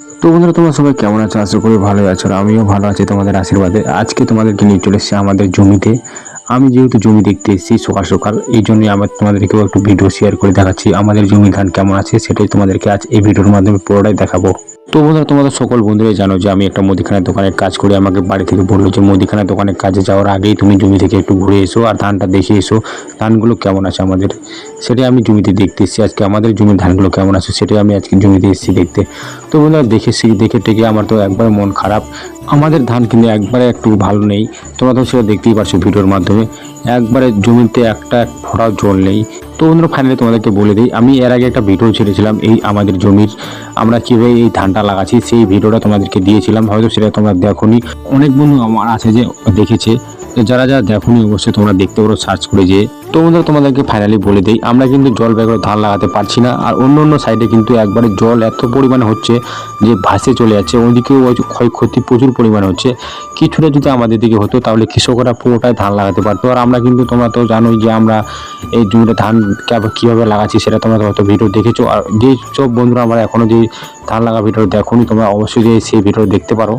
তো বন্ধুরা, তোমরা সবাই কেমন আছো? আশা করি ভালো আছো আমিও ভালো আছি তোমাদের আশীর্বাদে। আজকে তোমাদেরকে নিয়ে চলে এসেছি আমাদের জমিতে। আমি যেহেতু জমি দেখতে এসেছি সকাল সকাল, এই জন্যই আমার তোমাদেরকেও একটু ভিডিও শেয়ার করে দেখাচ্ছি আমাদের জমি ধান কেমন আছে সেটাই তোমাদেরকে আজ এই ভিডিওর মাধ্যমে পুরোটাই দেখাবো। তো বন্ধুরা তোমাদের সকল বন্ধুরাই জানো যে আমি একটা মুদিখানার দোকানের কাজ করি আমাকে বাড়ি থেকে বলল যে মুদিখানার দোকানের কাজে যাওয়ার আগেই তুমি জমি থেকে একটু ঘুরে এসো আর ধানটা দেখে এসো, ধানগুলো কেমন আছে আমাদের। সেটাই আমি জমিতে দেখতে এসেছি আজকে। আমাদের জমির ধানগুলো কেমন আছে সেটাই আমি আজকে জমিতে এসেছি দেখতে। তো বন্ধুরা দেখেছি দেখে টেকে আমার তো একবারে মন খারাপ। আমাদের ধান কিন্তু একবারে একটু ভালো নেই। তোমরা তো সেটা দেখতেই পারছ ভিডিওর মাধ্যমে। একবারে জমিতে একটা এক ফোঁটাও জল নেই। তো বন্ধুরা ফাইনালি তোমাদেরকে বলে দিই, আমি এর আগে একটা ভিডিও ছেড়েছিলাম এই আমাদের জমির। আমরা কীভাবে এই ধানটা লাগাচ্ছি, সেই ভিডিওটা তোমাদেরকে দিয়েছিলাম। হয়তো সেটা তোমরা দেখোনি। অনেক বন্ধু আমার আছে যে দেখেছে। তো যারা যারা দেখোনি অবশ্যই তোমরা দেখতে পারো সার্চ করে যে তো বন্ধুরা তোমাদেরকে ফাইনালি বলে দিই, আমরা কিন্তু জল ব্যাগ ধান লাগাতে পারছি না, আর অন্য অন্য সাইডে কিন্তু একবারে জল এত পরিমাণে হচ্ছে যে ভাসে চলে যাচ্ছে ওইদিকেও ওই ক্ষয়ক্ষতি প্রচুর পরিমাণে হচ্ছে। কিছুটা যদি আমাদের দিকে হতো, তাহলে কৃষকরা পুরোটাই ধান লাগাতে পারতো। আর আমরা কিন্তু তোমরা তো জানোই যে আমরা এই জমিতে ধান কিভাবে- লাগাচ্ছি সেটা তোমরা হয়তো ভিডিও দেখেছ। আর যেই সব বন্ধুরা আমরা এখনও যে ধান লাগা ভিডিও দেখোনি, তোমরা অবশ্যই যে সেই ভিডিও দেখতে পারো।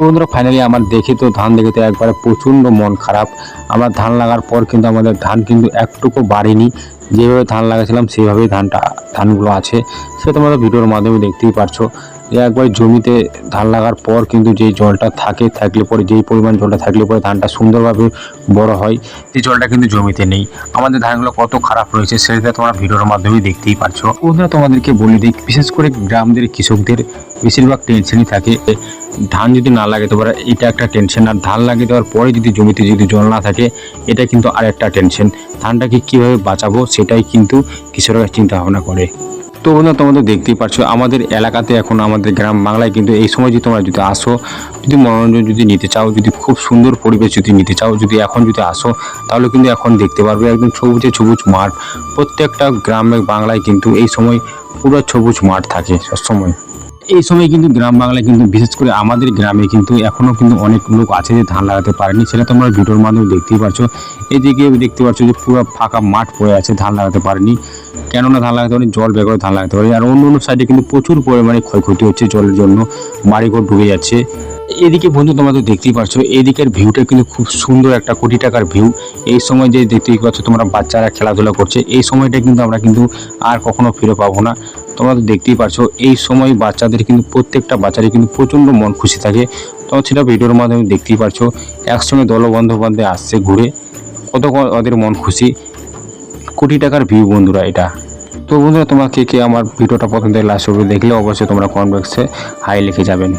বন্ধুরা ফাইনালি আমার দেখে তো, ধান দেখে তো একবারে প্রচণ্ড মন খারাপ। আমার ধান লাগার পর কিন্তু আমাদের ধান কিন্তু একটুকু বাড়েনি। যেভাবে ধান লাগাছিলাম, সেভাবেই ধানটা, ধানগুলো আছে। সে তোমরা ভিডিওর মাধ্যমে দেখতেই পারছ। একবার জমিতে ধান লাগার পর কিন্তু যেই জলটা থাকে, থাকলে পরে, যেই পরিমাণ জলটা থাকলে পরে ধানটা সুন্দরভাবে বড় হয়, সেই জলটা কিন্তু জমিতে নেই। আমাদের ধানগুলো কত খারাপ রয়েছে, সেটা তোমরা ভিডিওর মাধ্যমে দেখতেই পারছ। বন্ধুরা, তোমাদেরকে বলে দিই, বিশেষ করে গ্রামদের কৃষকদের বেশিরভাগ টেনশনই থাকে। ধান যদি না লাগে তো এবার এটা একটা টেনশন আর ধান লাগিয়ে দেওয়ার পরে যদি জমিতে যদি জল না থাকে, এটা কিন্তু আর একটা টেনশন ধানটাকে কীভাবে বাঁচাবো, সেটাই কিন্তু কৃষকরা চিন্তা ভাবনা করে। তো বন্ধুরা তোমাদের দেখতেই পারছ, আমাদের এলাকাতে এখন আমাদের গ্রাম বাংলায় কিন্তু এই সময় যদি তোমরা যদি আসো, যদি মনোরঞ্জন যদি নিতে চাও, যদি খুব সুন্দর পরিবেশ যদি নিতে চাও, যদি এখন যদি আসো, তাহলে কিন্তু এখন দেখতে পারবে একদম সবুজে সবুজ মাঠ। প্রত্যেকটা গ্রামে বাংলায় কিন্তু এই সময় পুরো সবুজ মাঠ থাকে সবসময়। এই সময় কিন্তু গ্রাম বাংলায় কিন্তু বিশেষ করে আমাদের গ্রামে কিন্তু এখনও কিন্তু অনেক লোক আছে যে ধান লাগাতে পারেনি, সেটা তোমরা ভিডিওর মাধ্যমে দেখতেই পারছ। এদিকে দেখতে পাচ্ছ যে পুরো ফাঁকা মাঠ পড়ে আছে, ধান লাগাতে পারেনি। কেননা ধান লাগাতে পারেনি জল বের বেগরে ধান লাগাতে পারেনি আর অন্য অন্য সাইডে কিন্তু প্রচুর পরিমাণে ক্ষয়ক্ষতি হচ্ছে জলের জন্য। বাড়িঘর ডুবে যাচ্ছে। এদিকে বন্ধু, তোমরা তো দেখতেই পারছ, এদিকের ভিউটা কিন্তু খুব সুন্দর একটা কোটি টাকার ভিউ এই সময় যে দেখতেই পাচ্ছ তোমরা বাচ্চারা খেলাধুলা করছে, এই সময়টা কিন্তু আমরা কিন্তু আর কখনো ফিরে পাবো না। তোমরা তো দেখতেই পারছ, এই সময় বাচ্চাদের কিন্তু প্রত্যেকটা বাচ্চারই কিন্তু প্রচণ্ড মন খুশি থাকে। তোমরা সেটা ভিডিওর মাধ্যমে দেখতেই পারছ, একসঙ্গে দলবন্ধবান্ধবে আসছে ঘুরে। কত ওদের মন খুশি। কোটি টাকার ভিউ বন্ধুরা এটা। তো বন্ধুরা তোমাকে কে আমার ভিডিওটা প্রথম থেকে লাস্ট অবধি দেখলে অবশ্যই তোমরা কমেন্ট বক্সে হাই লিখে যাবেন।